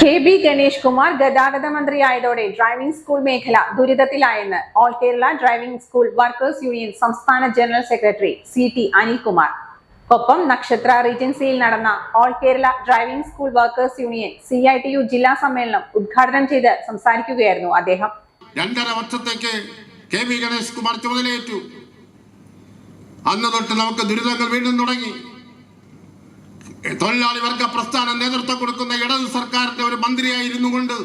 K B Ganesh Kumar ഗതാഗത മന്ത്രിയായതോടെ driving school മേഖല ദുരിതത്തിലായെന്ന് all Kerala driving school workers union സംസ്ഥാന general secretary C T Anilkumar. ഒപ്പം നക്ഷത്ര റീജൻസിയിൽ നടന്ന all Kerala driving school workers union C I T U ജില്ലാ സമ്മേളനം ഉദ്ഘാടനം ചെയ്ത് സംസാരിക്കുകയായിരുന്നു അദ്ദേഹം. രണ്ടര വർഷത്തേക്ക് കെ വി ഗണേഷ് കുമാർ ചുമതലയേറ്റു. അന്ന് തൊട്ട് നമുക്ക് ദുരിതങ്ങൾ വീണ്ടും തുടങ്ങി. തൊഴിലാളി വർഗ പ്രസ്ഥാനം നേതൃത്വം കൊടുക്കുന്ന ഇടത് സർക്കാരിന്റെ ഒരു മന്ത്രിയായിരുന്നു കൊണ്ട്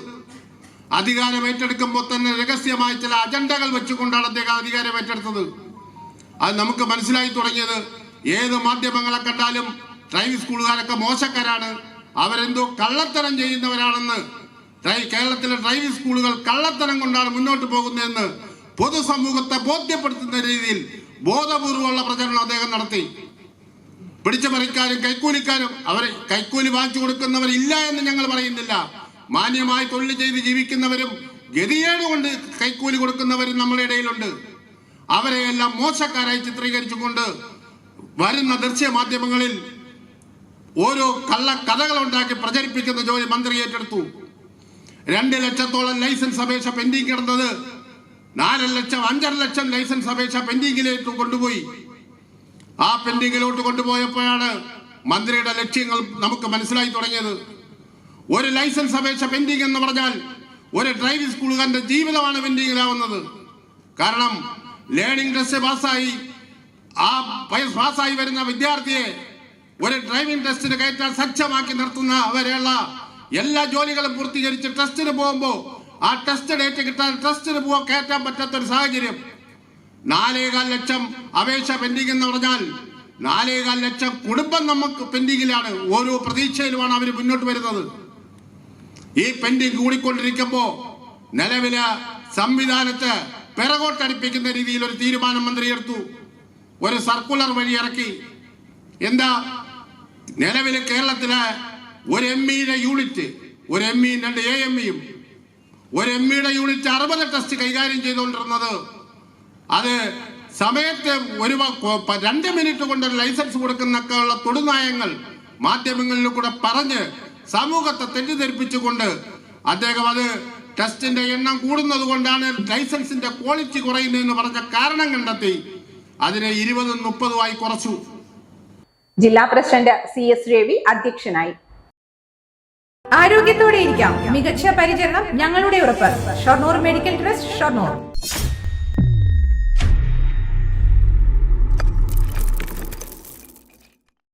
അധികാരം ഏറ്റെടുക്കുമ്പോൾ തന്നെ രഹസ്യമായ ചില അജണ്ടകൾ വെച്ചുകൊണ്ടാണ് അദ്ദേഹം അധികാരം ഏറ്റെടുത്തത്. അത് നമുക്ക് മനസ്സിലായി തുടങ്ങിയത് ഏത് മാധ്യമങ്ങളെ കണ്ടാലും ഡ്രൈവിംഗ് സ്കൂളുകാരൊക്കെ മോശക്കാരാണ്. അവരെന്തോ കള്ളത്തരം ചെയ്യുന്നവരാണെന്ന്. കേരളത്തിലെ ഡ്രൈവിംഗ് സ്കൂളുകൾ കള്ളത്തരം കൊണ്ടാണ് മുന്നോട്ട് പോകുന്നതെന്ന് പൊതുസമൂഹത്തെ ബോധ്യപ്പെടുത്തുന്ന രീതിയിൽ ബോധപൂർവമുള്ള പ്രചരണം അദ്ദേഹം നടത്തി. പിടിച്ചപറിക്കാരും കൈക്കൂലിക്കാരും അവരെ കൈക്കൂലി വാങ്ങിച്ചു കൊടുക്കുന്നവരില്ല എന്ന് ഞങ്ങൾ പറയുന്നില്ല. മാന്യമായി തൊഴിൽ ചെയ്ത് ജീവിക്കുന്നവരും ഗതികേട് കൊണ്ട് കൈക്കൂലി കൊടുക്കുന്നവരും നമ്മുടെ ഇടയിലുണ്ട്. അവരെ എല്ലാം മോശക്കാരായി ചിത്രീകരിച്ചുകൊണ്ട് വരുന്ന ദൃശ്യ മാധ്യമങ്ങളിൽ ഓരോ കള്ള കഥകൾ ഉണ്ടാക്കി പ്രചരിപ്പിക്കുന്ന ജോലി മന്ത്രി ഏറ്റെടുത്തു. രണ്ട് ലക്ഷത്തോളം ലൈസൻസ് അപേക്ഷ പെൻഡിങ് കിടന്നത് നാല് ലക്ഷം അഞ്ചര ലക്ഷം ലൈസൻസ് അപേക്ഷ പെൻഡിങ്ങിലേക്ക് കൊണ്ടുപോയി. ആ പെൻഡിങ്ങിലോട്ട് കൊണ്ടുപോയപ്പോഴാണ് മന്ത്രിയുടെ ലക്ഷ്യങ്ങൾ നമുക്ക് മനസ്സിലായി തുടങ്ങിയത്. ഒരു ലൈസൻസ് അപേക്ഷ പെൻഡിങ് എന്ന് പറഞ്ഞാൽ ഒരു ഡ്രൈവിംഗ് സ്കൂളുകാരന്റെ ജീവിതമാണ് പെൻഡിങ്ങിലാവുന്നത്. കാരണം ലേണിംഗ് ടെസ്റ്റ് പാസ്സായി ആ പാസ്സായി വരുന്ന വിദ്യാർത്ഥിയെ ഒരു ഡ്രൈവിംഗ് ടെസ്റ്റിന് കയറ്റാൻ സജ്ജമാക്കി നിർത്തുന്ന അവരെയുള്ള എല്ലാ ജോലികളും പൂർത്തീകരിച്ച് ടെസ്റ്റിന് പോകുമ്പോൾ ആ ടെസ്റ്റ് ഡേറ്റ് കിട്ടാൻ ടെസ്റ്റിന് പോകാൻ കയറ്റാൻ പറ്റാത്തൊരു സാഹചര്യം. നാലേകാൽ ലക്ഷം അപേക്ഷ പെൻഡിംഗ് എന്ന് പറഞ്ഞാൽ നാലേകാൽ ലക്ഷം കുടുംബം നമുക്ക് പെൻഡിങ്ങിലാണ്. ഓരോ പ്രതീക്ഷയിലുമാണ് അവർ മുന്നോട്ട് വരുന്നത്. ഈ പെൻഡിങ് കൂടിക്കൊണ്ടിരിക്കുമ്പോ നിലവിലെ സംവിധാനത്തെ പിറകോട്ടടിപ്പിക്കുന്ന രീതിയിൽ ഒരു തീരുമാനം മന്ത്രി എടുത്തു. ഒരു സർക്കുലർ വഴി ഇറക്കി. എന്താ? നിലവിൽ കേരളത്തിലെ ഒരു എം ഇയുടെ യൂണിറ്റ് ഒരു എം ഇ രണ്ട് എ എം ഇയും ഒരു എം ഇയുടെ യൂണിറ്റ് അറുപത് ടെസ്റ്റ് കൈകാര്യം ചെയ്തുകൊണ്ടിരുന്നത് അത് സമയത്ത് ഒരു രണ്ട് മിനിറ്റ് കൊണ്ട് ലൈസൻസ് കൊടുക്കുന്നൊക്കെ ഉള്ള തൊടുനായങ്ങൾ മാധ്യമങ്ങളിൽ കൂടെ പറഞ്ഞ് സമൂഹത്തെ തെറ്റിദ്ധരിപ്പിച്ചുകൊണ്ട് അദ്ദേഹം അത് ടെസ്റ്റിന്റെ എണ്ണം കൂടുന്നത് കൊണ്ടാണ് ലൈസൻസിന്റെ ക്വാളിറ്റി കുറയുന്നതെന്ന് പറഞ്ഞ കാരണം കണ്ടെത്തി. അതിനെ ഇരുപതും മുപ്പതുമായി കുറച്ചു. ജില്ലാ പ്രസിഡന്റ് സി എസ് രവി അധ്യക്ഷനായി. ആരോഗ്യത്തോടെ ഇരിക്കാം. മികച്ച പരിചരണം ഞങ്ങളുടെ ഉറപ്പ്. Shoranur medical trust Shoranur.